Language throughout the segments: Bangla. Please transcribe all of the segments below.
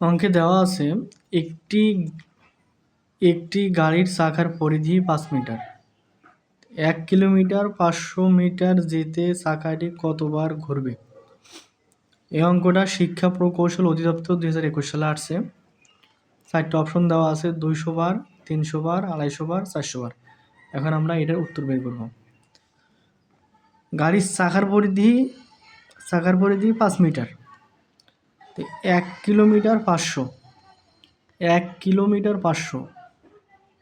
অঙ্কে দেওয়া আছে, একটি একটি গাড়ির চাকার পরিধি পাঁচ মিটার। এক কিলোমিটার পাঁচশো মিটার যেতে চাকাটি কতবার ঘুরবে? এই অঙ্কটা শিক্ষা প্রকৌশল অধিদপ্তর দুই হাজার একুশ সালে আসছে। চারটে অপশন দেওয়া আছে, দুইশো বার, তিনশো বার, আড়াইশো বার, চারশো বার। এখন আমরা এটার উত্তর বের করব। গাড়ির চাকার পরিধি চাকার পরিধি পাঁচ মিটার। তো এক কিলোমিটার পাঁচশো। এক কিলোমিটার পাঁচশো।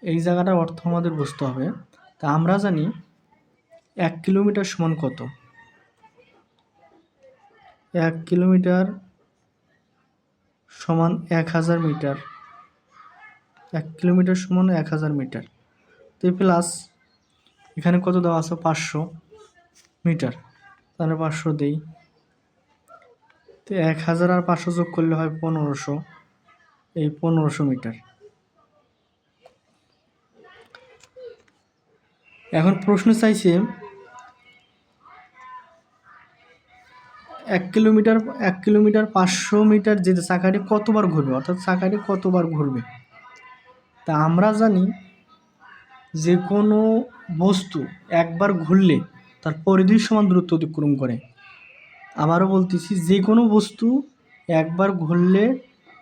এই জায়গাটার অর্থ আমাদের বুঝতে হবে। তা আমরা জানি এক কিলোমিটার সমান কত? এক কিলোমিটার সমান এক হাজার মিটার। এক কিলোমিটার সমান এক হাজার মিটার। তো প্লাস এখানে কত দেওয়া আছে? পাঁচশো মিটার। তাহলে পাঁচশো দেই। তো এক হাজার আর পাঁচশো যোগ করলে হয় পনেরোশো। এই পনেরোশো মিটার। এখন প্রশ্ন চাইছে, এক কিলোমিটার এক কিলোমিটার পাঁচশো মিটার যেতে চাকাটি কতবার ঘুরবে, অর্থাৎ চাকাটি কতবার ঘুরবে, তা আমরা জানি যে কোনো বস্তু একবার ঘুরলে তার পরিধির সমান দূরত্ব অতিক্রম করে। আবারও বলতেছি যে কোনো বস্তু একবার ঘুরলে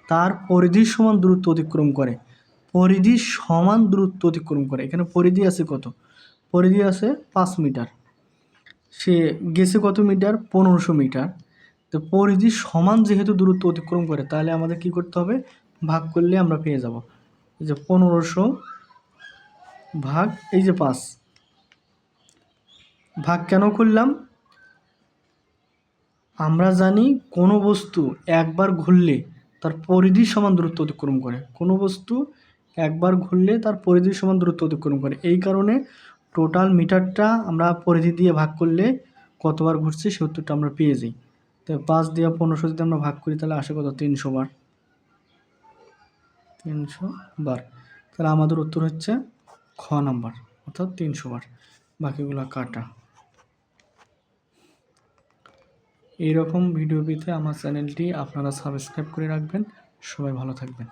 তার পরিধির সমান দূরত্ব অতিক্রম করে। পরিধির সমান দূরত্ব অতিক্রম করে। এখানে পরিধি আছে কত? পরিধি আছে পাঁচ মিটার। সে গেছে কত মিটার? পনেরোশো মিটার। তো পরিধি সমান যেহেতু দূরত্ব অতিক্রম করে, তাহলে আমাদের কি করতে হবে? ভাগ করলে আমরা পেয়ে যাব। যে পনেরোশো ভাগ, এই যে পাঁচ। ভাগ কেন করলাম? আমরা জানি কোনো বস্তু একবার ঘুরলে তার পরিধি সমান দূরত্ব অতিক্রম করে। কোনো বস্তু একবার ঘুরলে তার পরিধি সমান দূরত্ব অতিক্রম করে। এই কারণে টোটাল মিটারটা আমরা পরিধি দিয়ে ভাগ করলে কতবার ঘুরছে সে উত্তরটা আমরা পেয়ে যাই। তো পাঁচ দিয়ে পনেরোশো যদি আমরা ভাগ করি তাহলে আসে কত তিনশো বার। তিনশো বার। তাহলে আমাদের উত্তর হচ্ছে খ নাম্বার, অর্থাৎ তিনশো বার। বাকিগুলো কাটা। এইরকম ভিডিও পেতে আমার চ্যানেলটি আপনারা সাবস্ক্রাইব করে রাখবেন। সবাই ভালো থাকবেন।